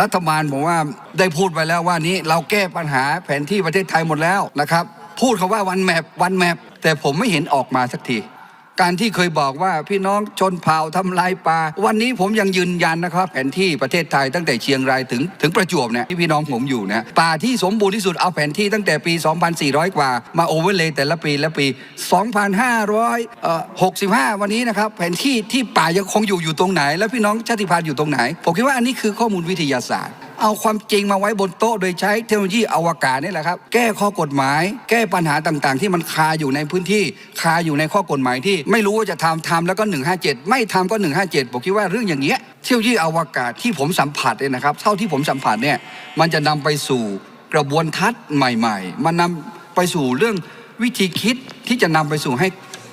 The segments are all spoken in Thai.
รัฐบาลผมว่าได้พูดไปแล้วว่านี้เราแก้ปัญหาแผนที่ประเทศไทยหมดแล้วนะครับ พูดคาว่าวันแมปวันแมปแต่ผมไม่เห็นออกมาสักที การที่เคยบอกว่าพี่น้องชนเผ่าทำลายป่า วันนี้ผมยังยืนยันนะครับ แผนที่ประเทศไทยตั้งแต่เชียงรายถึงถึงประจวบเนี่ยที่พี่น้องผมอยู่นะป่าที่สมบูรณ์ที่สุดเอาแผนที่ตั้งแต่ปี 2,400 กว่า มาโอเวอร์เลยแต่ละปีละปี 2,565 วันนี้นะครับ แผนที่ที่ป่ายังคงอยู่อยู่ตรงไหน แล้วพี่น้องชาติพันธุ์อยู่ตรงไหน ผมคิดว่าอันนี้คือข้อมูลวิทยาศาสตร์ เอาความจริงมาไว้บนโต๊ะ โดยใช้เทคโนโลยีอวกาศนี่แหละครับ แก้ข้อกฎหมาย แก้ปัญหาต่างๆ ที่มันคาอยู่ในพื้นที่คาอยู่ในข้อกฎหมายที่ ไม่รู้ว่าจะทำทำแล้วก็ 157 ไม่ทำก็ 157ผมคิดว่าเรื่องอย่างเงี้ยเทคโนโลยีอวกาศที่ผมสัมผัสเนี่ยนะครับ เท่าที่ผมสัมผัสเนี่ยมันจะนำไปสู่กระบวนทัศน์ใหม่ ๆ มันนำไปสู่เรื่องวิธีคิดที่จะนำไปสู่ให้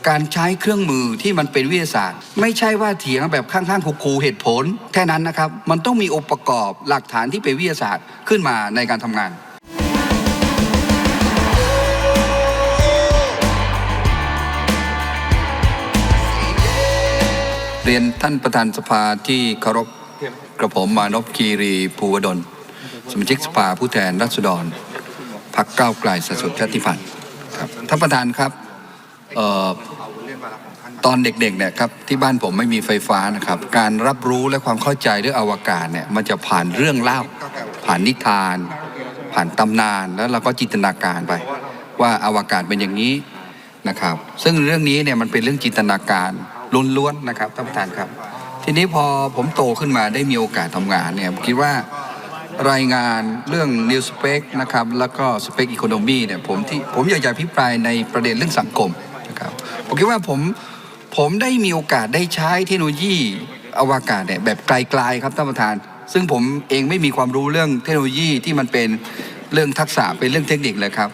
การใช้เครื่องมือที่มันเป็นวิทยาศาสตร์ ไม่ใช่ว่าเถียงแบบข้างๆคูเหตุผล แค่นั้นนะครับ มันต้องมีองค์ประกอบหลักฐานที่เป็นวิทยาศาสตร์ขึ้นมาในการทำงานเรียนท่านประธานสภาที่เคารพกระผมมานพคีรีภูวดล สมาชิกสภาผู้แทนราษฎรพรรคก้าวไกลสสุดชาติพันธ์ครับท่านประธานครับ ตอนเด็กๆเนี่ยครับที่บ้านผมไม่มีไฟฟ้านะครับ การรับรู้และความเข้าใจเรื่องอวกาศเนี่ยมันจะผ่านเรื่องเล่าผ่านนิทาน ผ่านตำนานแล้วเราก็จินตนาการไป ว่าอวกาศเป็นอย่างนี้นะครับ ซึ่งเรื่องนี้เนี่ยมันเป็นเรื่องจินตนาการล้วนๆนะครับท่านประธานครับ ทีนี้พอผมโตขึ้นมาได้มีโอกาสทำงานเนี่ยผมคิดว่ารายงานเรื่อง New Spec นะครับแล้วก็ Spec Economy เนี่ยผมที่ผมอยากจะอภิปรายในประเด็นเรื่องสังคม ผมคิดว่าผมผมได้มีโอกาสได้ใช้เทคโนโลยีอวกาศเนี่ยแบบไกลๆครับท่านประธาน ซึ่งผมเองไม่มีความรู้เรื่องเทคโนโลยีที่มันเป็นเรื่องทักษะเป็นเรื่องเทคนิคเลยครับ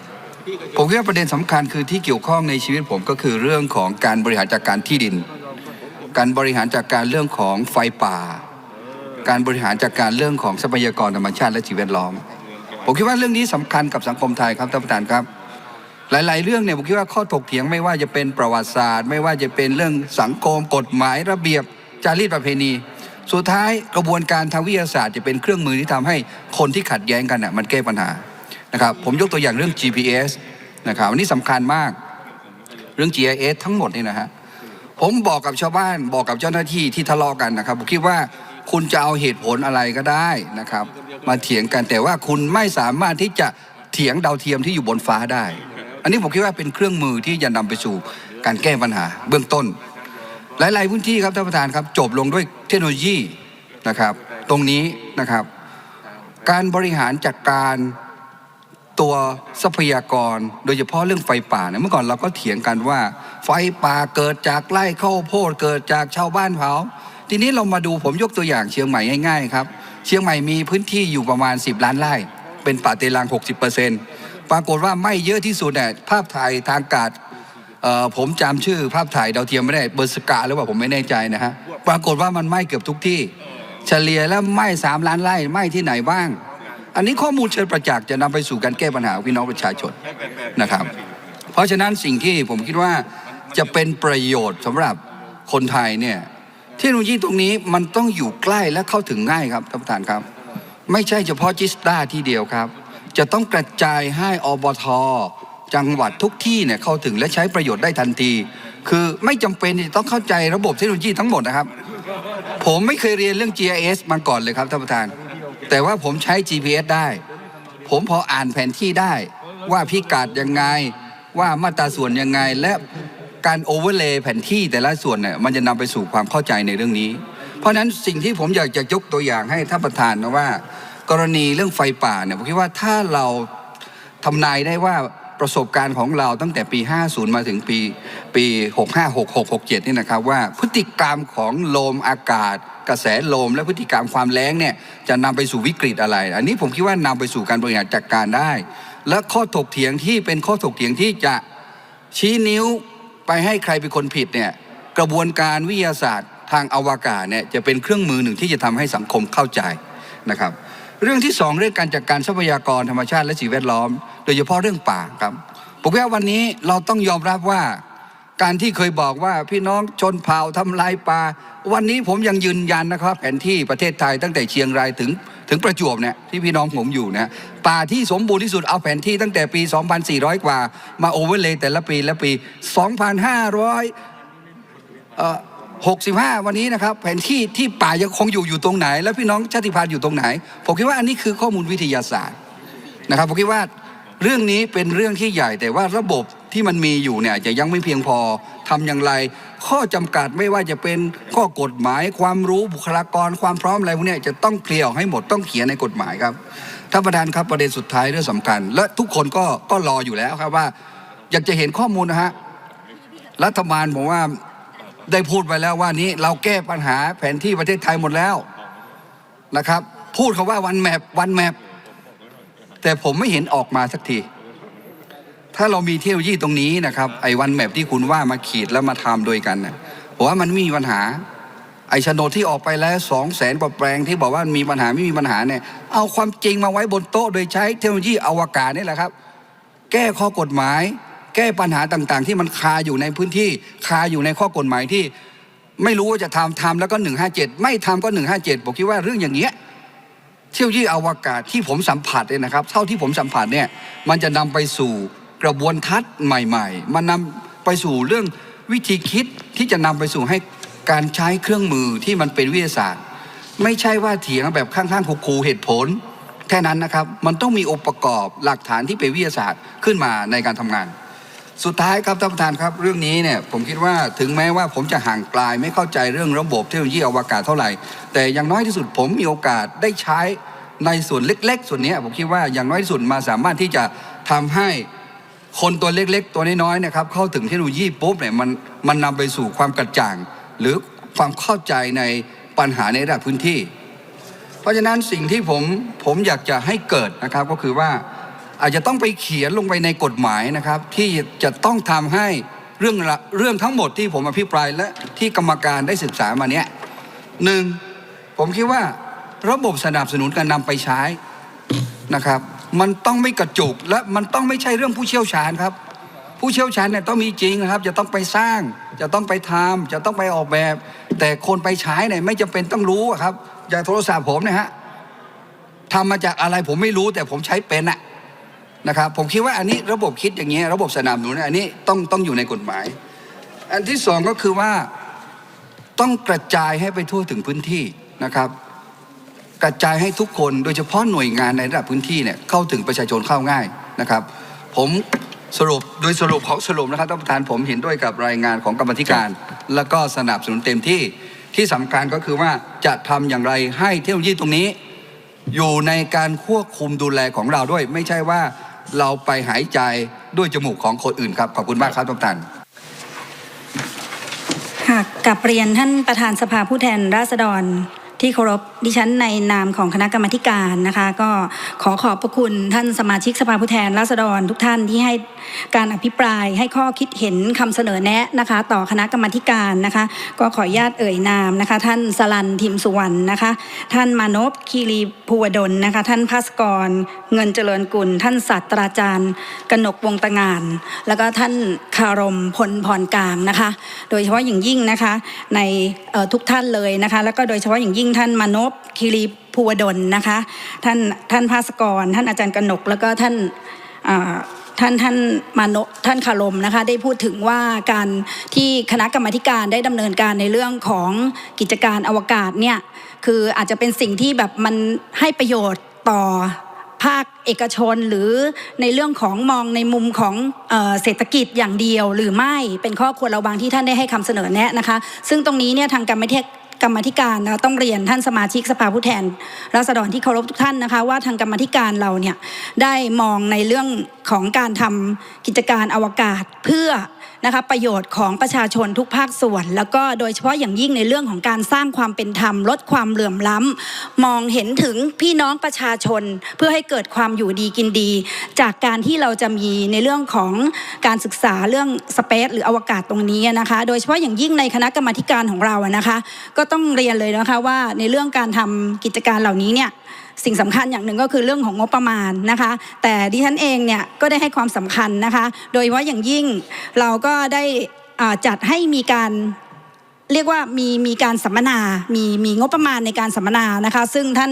ผมคิดว่าประเด็นสำคัญคือที่เกี่ยวข้องในชีวิตผมก็คือเรื่องของการบริหารจัดการที่ดิน การบริหารจัดการเรื่องของไฟป่า การบริหารจัดการเรื่องของทรัพยากรธรรมชาติและสิ่งแวดล้อม ผมคิดว่าเรื่องนี้สำคัญกับสังคมไทยครับท่านประธานครับ หลาย ๆ เรื่องเนี่ยผมคิดว่าข้อถกเถียงไม่ว่าจะเป็นประวัติศาสตร์ ไม่ว่าจะเป็นเรื่องสังคมกฎหมายระเบียบจารีตประเพณี สุดท้ายกระบวนการทางวิทยาศาสตร์จะเป็นเครื่องมือที่ทำให้คนที่ขัดแย้งกันน่ะมันแก้ปัญหานะครับผมยกตัวอย่างเรื่อง GPS นะครับอันนี้สำคัญมากเรื่อง GIS ทั้งหมดนี่นะฮะผมบอกกับชาวบ้านบอกกับเจ้าหน้าที่ที่ทะเลาะกันนะครับผมคิดว่าคุณจะเอาเหตุผลอะไรก็ได้นะครับ มาเถียงกันแต่ว่าคุณไม่สามารถที่จะเถียงดาวเทียมที่อยู่บนฟ้าได้ อันนี้ผมคิดว่าเป็นเครื่องมือที่จะนำไปสู่การแก้ปัญหา เบื้องต้น หลาย ๆ พื้นที่ครับท่านประธานครับจบลงด้วยเทคโนโลยีนะครับ ตรงนี้นะครับ การบริหารจัดการตัวทรัพยากรโดยเฉพาะเรื่องไฟป่าเนี่ยเมื่อก่อนเราก็เถียงกันว่า ไฟป่าเกิดจากไร่ข้าวโพดเกิดจากชาวบ้านเผาทีนี้เรามาดูผมยกตัวอย่างเชียงใหม่ง่ายๆครับ เชียงใหม่มีพื้นที่อยู่ประมาณ 10 ล้านไร่ เป็นป่าเตลัง 60% ปรากฏว่าไม่เยอะที่สุดเนี่ยภาพถ่ายทางอากาศผมจำชื่อภาพถ่ายดาวเทียมไม่ได้เบอร์สกาหรือเปล่าผมไม่แน่ใจนะฮะปรากฏว่ามันไหม้เกือบทุกที่ เฉลี่ยแล้วไหม้สามล้านไร่ไหม้ที่ไหนบ้าง อันนี้ข้อมูลเชิญประจักษ์จะนำไปสู่การแก้ปัญหาพี่น้องประชาชนนะครับ เพราะฉะนั้นสิ่งที่ผมคิดว่าจะเป็นประโยชน์สำหรับคนไทยเนี่ยเทคโนโลยีตรงนี้มันต้องอยู่ใกล้และเข้าถึงง่ายครับท่านประธานครับ ไม่ใช่เฉพาะจิสตาที่เดียวครับ จะต้องกระจายให้อบทจังหวัดทุกที่เนี่ยเข้าถึงและใช้ประโยชน์ได้ทันที คือไม่จำเป็นที่จะต้องเข้าใจระบบเทคโนโลยีทั้งหมดนะครับ ผมไม่เคยเรียนเรื่อง GIS มาก่อนเลยครับท่านประธาน แต่ว่าผมใช้ GPS ได้ ผมพออ่านแผนที่ได้ว่าพิกัดยังไงว่ามาตราส่วนยังไงและการโอเวอร์เลย์แผนที่แต่ละส่วนเนี่ยมันจะนำไปสู่ความเข้าใจในเรื่องนี้ เพราะฉะนั้นสิ่งที่ผมอยากจะยกตัวอย่างให้ท่านประธานนะว่า กรณีเรื่องไฟป่าเนี่ยผมคิดว่าถ้าเราทำนายได้ว่าประสบการณ์ของเราตั้งแต่ปี 50 มาถึงปีปี 65 66 67 นี่นะครับว่าพฤติกรรมของลมอากาศ กระแสลม และพฤติกรรมความแล้งเนี่ยจะนำไปสู่วิกฤตอะไร อันนี้ผมคิดว่านำไปสู่การบริหารจัดการได้ และข้อถกเถียงที่เป็นข้อถกเถียงที่จะชี้นิ้วไปให้ใครเป็นคนผิดเนี่ยกระบวนการวิทยาศาสตร์ทางอวกาศเนี่ยจะเป็นเครื่องมือหนึ่งที่จะทำให้สังคมเข้าใจนะครับ เรื่องที่สองเรื่องการจัดการทรัพยากรธรรมชาติและสิ่งแวดล้อม โดยเฉพาะเรื่องป่าครับผมว่าวันนี้เราต้องยอมรับว่า การที่เคยบอกว่าพี่น้องชนเผ่าทำลายป่า วันนี้ผมยังยืนยันนะครับ แผนที่ประเทศไทยตั้งแต่เชียงรายถึงถึงประจวบเนี่ยที่พี่น้องผมอยู่นะป่าที่สมบูรณ์ที่สุดเอาแผนที่ตั้งแต่ปี 2,400 กว่า มาโอเวอร์เลยแต่ละปีละปี 2,500เอ่อ 65 วันนี้นะครับแผนที่ที่ป่ายังคงอยู่อยู่ตรงไหน แล้วพี่น้องชาติพันธุ์อยู่ตรงไหน ผมคิดว่าอันนี้คือข้อมูลวิทยาศาสตร์นะครับผมคิดว่าเรื่องนี้เป็นเรื่องที่ใหญ่แต่ว่าระบบที่มันมีอยู่เนี่ยจะยังไม่เพียงพอทำอย่างไร ข้อจำกัดไม่ว่าจะเป็นข้อกฎหมาย ความรู้บุคลากรความพร้อมอะไรพวกนี้จะต้องเคลียร์ออกให้หมดต้องเขียนในกฎหมายครับท่านประธานครับประเด็นสุดท้ายเรื่องสำคัญ และทุกคนก็ก็รออยู่แล้วครับว่า อยากจะเห็นข้อมูลนะฮะรัฐบาลผมว่า ได้พูดไปแล้วว่านี้เราแก้ปัญหาแผนที่ประเทศไทยหมดแล้วนะครับ พูดคาว่าวันแมปวันแมปแต่ผมไม่เห็นออกมาสักที ถ้าเรามีเทคโนโลยีตรงนี้นะครับไอ้วันแมปที่คุณว่ามาขีดแล้วมาทำโดยกันนะผมว่ามันม่มีปัญหา ไอ้โฉนดที่ออกไปแล้วสองแสนกว่าแปลงที่บอกว่ามีปัญหาไม่มีปัญหาเนี่ยเอาความจริงมาไว้บนโต๊ะโดยใช้เทคโนโลยีอวกาศนี่แหละครับ แก้ข้อกฎหมาย แก้ปัญหาต่างๆ ที่มันคาอยู่ในพื้นที่คาอยู่ในข้อกฎหมายที่ไม่รู้ว่าจะทำทำแล้วก็หนึ่งห้าเจ็ดไม่ทำก็หนึ่งห้าเจ็ดผมคิดว่าเรื่องอย่างเงี้ยเที่ยวยี่อวกาศที่ผมสัมผัสเนี่ยนะครับ เท่าที่ผมสัมผัสเนี่ยมันจะนำไปสู่กระบวนทัศน์ใหม่ ๆ มันนำไปสู่เรื่องวิธีคิดที่จะนำไปสู่ให้การใช้เครื่องมือที่มันเป็นวิทยาศาสตร์ ไม่ใช่ว่าเถียงแบบข้างๆคูๆเหตุผลแค่นั้นนะครับ มันต้องมีองค์ประกอบหลักฐานที่เป็นวิทยาศาสตร์ขึ้นมาในการทำงาน สุดท้ายครับท่านประธานครับเรื่องนี้เนี่ยผมคิดว่าถึงแม้ว่าผมจะห่างไกลไม่เข้าใจเรื่องระบบเทคโนโลยีอวกาศเท่าไหร่ แต่อย่างน้อยที่สุดผมมีโอกาสได้ใช้ในส่วนเล็ก ๆ ส่วนนี้ผมคิดว่าอย่างน้อยที่สุดมาสามารถที่จะทำให้คนตัวเล็ก ๆ ตัวน้อยๆนะครับเข้าถึงเทคโนโลยีปุ๊บเนี่ยมันมันนำไปสู่ความกระจ่าง หรือความเข้าใจในปัญหาในระดับพื้นที่ เพราะฉะนั้นสิ่งที่ผมผมอยากจะให้เกิดนะครับก็คือว่า อาจจะต้องไปเขียนลงไปในกฎหมายนะครับ ที่จะต้องทำให้เรื่องเรื่องทั้งหมดที่ผมอภิปรายและที่กรรมการได้ศึกษามาเนี้ยหนึ่งผมคิดว่าระบบสนับสนุนการนำไปใช้นะครับ มันต้องไม่กระจุกและมันต้องไม่ใช่เรื่องผู้เชี่ยวชาญครับ ผู้เชี่ยวชาญเนี่ยต้องมีจริงนะครับ จะต้องไปสร้าง จะต้องไปทำจะต้องไปออกแบบ แต่คนไปใช้เนี่ยไม่จำเป็นต้องรู้ครับอย่างโทรศัพท์ผมนะฮะทำมาจากอะไรผมไม่รู้แต่ผมใช้เป็นอะ นะครับผมคิดว่าอันนี้ระบบคิดอย่างเงี้ยระบบสนับสนุนอันนี้ต้องต้องอยู่ในกฎหมาย อันที่สองก็คือว่าต้องกระจายให้ไปทั่วถึงพื้นที่นะครับ กระจายให้ทุกคนโดยเฉพาะหน่วยงานในระดับพื้นที่เนี่ยเข้าถึงประชาชนเข้าง่ายนะครับ ผมสรุปโดยสรุปของสรุปนะครับท่านประธานผมเห็นด้วยกับรายงานของกรรมธิการ แล้วก็สนับสนุนเต็มที่ที่สำคัญก็คือว่าจะทำอย่างไรให้เทคโนโลยีตรงนี้ อยู่ในการควบคุมดูแลของเราด้วย ไม่ใช่ว่า เราไปหายใจด้วยจมูกของคนอื่นครับ ขอบคุณมากครับท่านประธานค่ะกับเรียนท่านประธานสภาผู้แทนราษฎร ที่เคารพดิฉันในนามของคณะกรรมการนะคะ ก็ขอขอบพระคุณท่านสมาชิกสภาผู้แทนราษฎรทุกท่านที่ให้การอภิปรายให้ข้อคิดเห็นคำเสนอแนะนะคะ ต่อคณะกรรมการนะคะ ก็ขออนุญาตเอ่ยนามนะคะ ท่านสลันทิมสุวรรณนะคะ ท่านมานพคีรีภูวดลนะคะ ท่านภาสกรเงินเจริญกุล ท่านศาสตราจารย์กนกวงตงาน แล้วก็ท่านคารมพลพรกลางนะคะ โดยเฉพาะอย่างยิ่งนะคะในทุกท่านเลยนะคะ แล้วก็โดยเฉพาะอย่างยิ่งท่านมานพคีรีภูวดลนะคะ ท่านท่านภาสกร ท่านอาจารย์กนก แล้วก็ท่านท่านท่านมานพท่านคารมนะคะ ได้พูดถึงว่าการที่คณะกรรมการได้ดำเนินการในเรื่องของกิจการอวกาศเนี่ยคืออาจจะเป็นสิ่งที่แบบมันให้ประโยชน์ต่อภาคเอกชนหรือในเรื่องของมองในมุมของเออเศรษฐกิจอย่างเดียวหรือไม่เป็นข้อควรระวังที่ท่านได้ให้คำเสนอแนะนะคะ ซึ่งตรงนี้เนี่ยทางกรรมธิ กรรมธิการนะต้องเรียนท่านสมาชิกสภาผู้แทนราษฎรที่เคารพทุกท่านนะคะ ว่าทางกรรมธิการเราเนี่ยได้มองในเรื่อง ของการทำกิจการอวกาศเพื่อนะคะประโยชน์ของประชาชนทุกภาคส่วน แล้วก็โดยเฉพาะอย่างยิ่งในเรื่องของการสร้างความเป็นธรรม ลดความเหลื่อมล้ำ มองเห็นถึงพี่น้องประชาชน เพื่อให้เกิดความอยู่ดีกินดี จากการที่เราจะมีในเรื่องของการศึกษาเรื่องสเปซหรืออวกาศตรงนี้นะคะ โดยเฉพาะอย่างยิ่งในคณะกรรมาธิการของเรานะคะ ก็ต้องเรียนเลยนะคะว่าในเรื่องการทำกิจการเหล่านี้เนี่ยสิ่งสำคัญอย่างหนึ่งก็คือเรื่องของงบประมาณนะคะ แต่ดิฉันเองเนี่ยก็ได้ให้ความสำคัญนะคะ โดยเฉพาะอย่างยิ่งเราก็ได้จัดให้มีการเรียกว่ามีมีการสัมมนา มีมีงบประมาณในการสัมมนานะคะ ซึ่งท่าน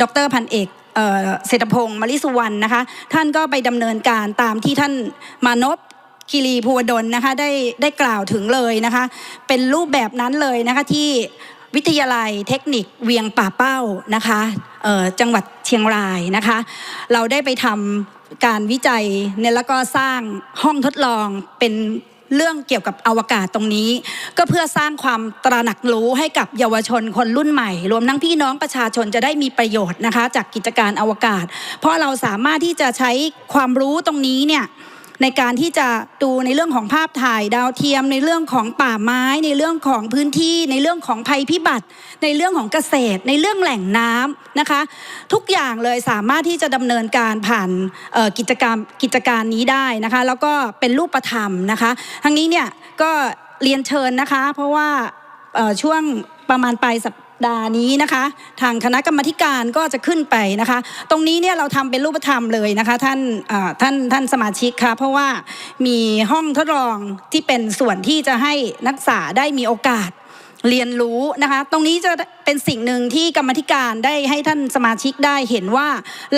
ดรพันเอกเศรษฐพงศ์มลิสุวรรณนะคะ ท่านก็ไปดำเนินการตามที่ท่านมานพคีรีภูวดลนะคะได้ได้กล่าวถึงเลยนะคะ เป็นรูปแบบนั้นเลยนะคะที่ วิทยาลัยเทคนิคเวียงป่าเป้านะคะจังหวัดเชียงรายนะคะ เราได้ไปทำการวิจัยเนี่ยแล้วก็สร้างห้องทดลองเป็นเรื่องเกี่ยวกับอวกาศตรงนี้ ก็เพื่อสร้างความตระหนักรู้ให้กับเยาวชนคนรุ่นใหม่ รวมทั้งพี่น้องประชาชนจะได้มีประโยชน์นะคะ จากกิจการอวกาศ เพราะเราสามารถที่จะใช้ความรู้ตรงนี้เนี่ย ในการที่จะดูในเรื่องของภาพถ่ายดาวเทียม ในเรื่องของป่าไม้ ในเรื่องของพื้นที่ ในเรื่องของภัยพิบัติ ในเรื่องของเกษตร ในเรื่องแหล่งน้ำนะคะ ทุกอย่างเลยสามารถที่จะดำเนินการผ่านกิจกรรมกิจการนี้ได้นะคะ แล้วก็เป็นรูปธรรมนะคะทั้งนี้เนี่ยก็เรียนเชิญนะคะ เพราะว่าช่วงประมาณปลายสัป ดาห์นี้นะคะ ทางคณะกรรมการก็จะขึ้นไปนะคะ ตรงนี้เนี่ยเราทำเป็นรูปธรรมเลยนะคะท่านท่านท่านสมาชิกคะเพราะว่ามีห้องทดลองที่เป็นส่วนที่จะให้นักศึกษาได้มีโอกาสเรียนรู้นะคะ ตรงนี้จะเป็นสิ่งหนึ่งที่กรรมธิการได้ให้ท่านสมาชิกได้เห็นว่า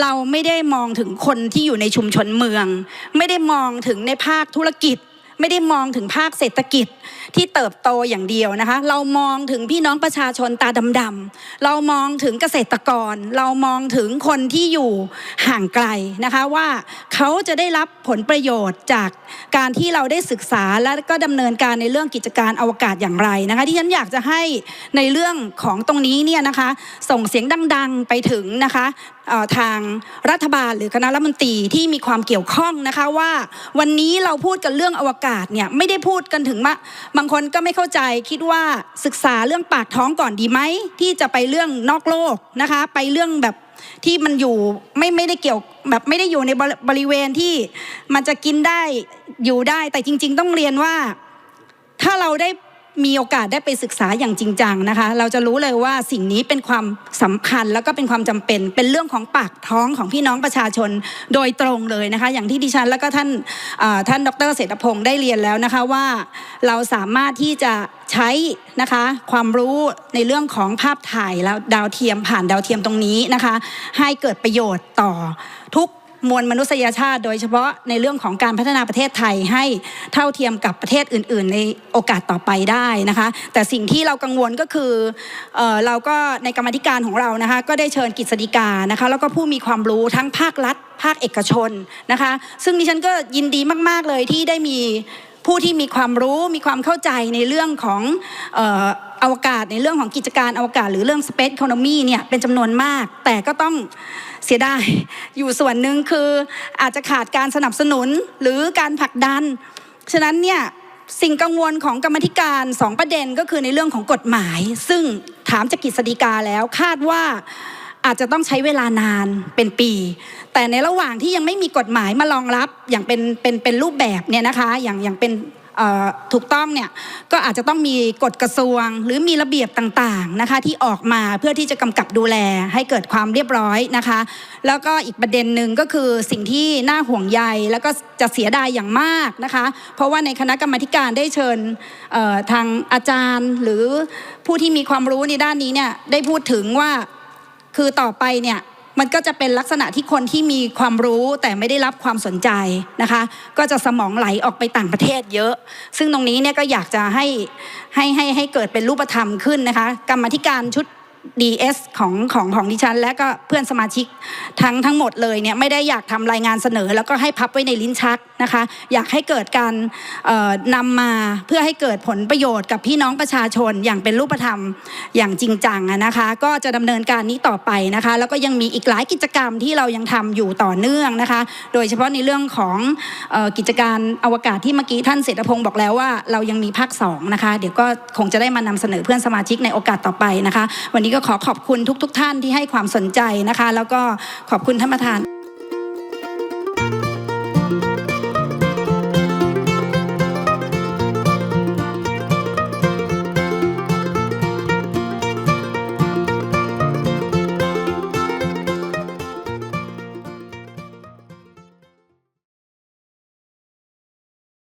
เราไม่ได้มองถึงคนที่อยู่ในชุมชนเมือง ไม่ได้มองถึงในภาคธุรกิจ ไม่ได้มองถึงภาคเศรษฐกิจที่เติบโตอย่างเดียวนะคะ เรามองถึงพี่น้องประชาชนตาดำๆเรามองถึงเกษตรกร เรามองถึงคนที่อยู่ห่างไกลนะคะว่าเขาจะได้รับผลประโยชน์จากการที่เราได้ศึกษาและก็ดำเนินการในเรื่องกิจการอวกาศอย่างไรนะคะที่ฉันอยากจะให้ในเรื่องของตรงนี้เนี่ยนะคะส่งเสียงดัง ๆไปถึงนะคะ ทางรัฐบาลหรือคณะรัฐมนตรีที่มีความเกี่ยวข้องนะคะว่า วันนี้เราพูดกันเรื่องอวกาศเนี่ยไม่ได้พูดกันถึงมาบางคนก็ไม่เข้าใจคิดว่าศึกษาเรื่องปากท้องก่อนดีไหมที่จะไปเรื่องนอกโลกนะคะไปเรื่องแบบที่มันอยู่ไม่ไม่ได้เกี่ยวแบบไม่ได้อยู่ในบริบริเวณที่มันจะกินได้อยู่ได้แต่จริง ๆ ต้องเรียนว่าถ้าเราได้ มีโอกาสได้ไปศึกษาอย่างจริงจังนะคะ เราจะรู้เลยว่าสิ่งนี้เป็นความสำคัญแล้วก็เป็นความจำเป็น เป็นเรื่องของปากท้องของพี่น้องประชาชนโดยตรงเลยนะคะ อย่างที่ดิฉันแล้วก็ท่านท่านดรเศรษฐพงศ์ได้เรียนแล้วนะคะว่าเราสามารถที่จะใช้นะคะความรู้ในเรื่องของภาพถ่ายแล้วดาวเทียมผ่านดาวเทียมตรงนี้นะคะ ให้เกิดประโยชน์ต่อทุก มวลมนุษยชาติ โดยเฉพาะในเรื่องของการพัฒนาประเทศไทยให้เท่าเทียมกับประเทศอื่น ๆ ในโอกาสต่อไปได้นะคะ แต่สิ่งที่เรากังวลก็คือเออเราก็ในกรรมธิการของเรานะคะก็ได้เชิญกิจสิกานะคะแล้วก็ผู้มีความรู้ทั้งภาครัฐ ภาคเอกชนนะคะ ซึ่งดิฉันก็ยินดีมาก ๆ เลยที่ได้มี ผู้ที่มีความรู้มีความเข้าใจในเรื่องของอวกาศในเรื่องของกิจการอวกาศ หรือเรื่อง Space Economy เนี่ยเป็นจำนวนมาก แต่ก็ต้องเสียดายอยู่ส่วนหนึ่งคืออาจจะขาดการสนับสนุนหรือการผลักดัน ฉะนั้นเนี่ยสิ่งกังวลของกรรมธิการสองประเด็นก็คือในเรื่องของกฎหมาย ซึ่งถามจากกฤษฎีกาแล้วคาดว่า อาจจะต้องใช้เวลานานเป็นปี แต่ในระหว่างที่ยังไม่มีกฎหมายมารองรับอย่างเป็นเป็นเป็นรูปแบบเนี่ยนะคะอย่างอย่างเป็นถูกต้องเนี่ยก็อาจจะต้องมีกฎกระทรวง หรือมีระเบียบต่างๆนะคะที่ออกมาเพื่อที่จะกำกับดูแลให้เกิดความเรียบร้อยนะคะ แล้วก็อีกประเด็นหนึ่งก็คือสิ่งที่น่าห่วงใยแล้วก็จะเสียดายอย่างมากนะคะ เพราะว่าในคณะกรรมการได้เชิญทางอาจารย์หรือผู้ที่มีความรู้ในด้านนี้เนี่ยได้พูดถึงว่า คือต่อไปเนี่ยมันก็จะเป็นลักษณะที่คนที่มีความรู้แต่ไม่ได้รับความสนใจนะคะ ก็จะสมองไหลออกไปต่างประเทศเยอะ ซึ่งตรงนี้เนี่ยก็อยากจะให้ให้ให้ให้เกิดเป็นรูปธรรมขึ้นนะคะ กรรมธิการชุด DS ของของของดิฉัน และก็เพื่อนสมาชิกทั้งทั้งหมดเลยเนี่ยไม่ได้อยากทำรายงานเสนอ แล้วก็ให้พับไว้ในลิ้นชักนะคะ อยากให้เกิดการเอ่อนำมาเพื่อให้เกิดผลประโยชน์กับพี่น้องประชาชนอย่างเป็นรูปธรรมอย่างจริงจังนะคะ ก็จะดำเนินการนี้ต่อไปนะคะ แล้วก็ยังมีอีกหลายกิจกรรมที่เรายังทำอยู่ต่อเนื่องนะคะ โดยเฉพาะในเรื่องของออกิจการอวกาศที่เมื่อกี้ท่านเศรษฐพงศ์บอกแล้วว่าเรายังมีภาคสองนะคะเดี๋ยวก็คงจะได้มานำเสนอเพื่อนสมาชิกในโอกาสต่อไปนะคะ วันนี้นี้ก็ขอขอบคุณทุก ๆ ท่านที่ให้ความสนใจนะคะ แล้วก็ขอบคุณท่านประธาน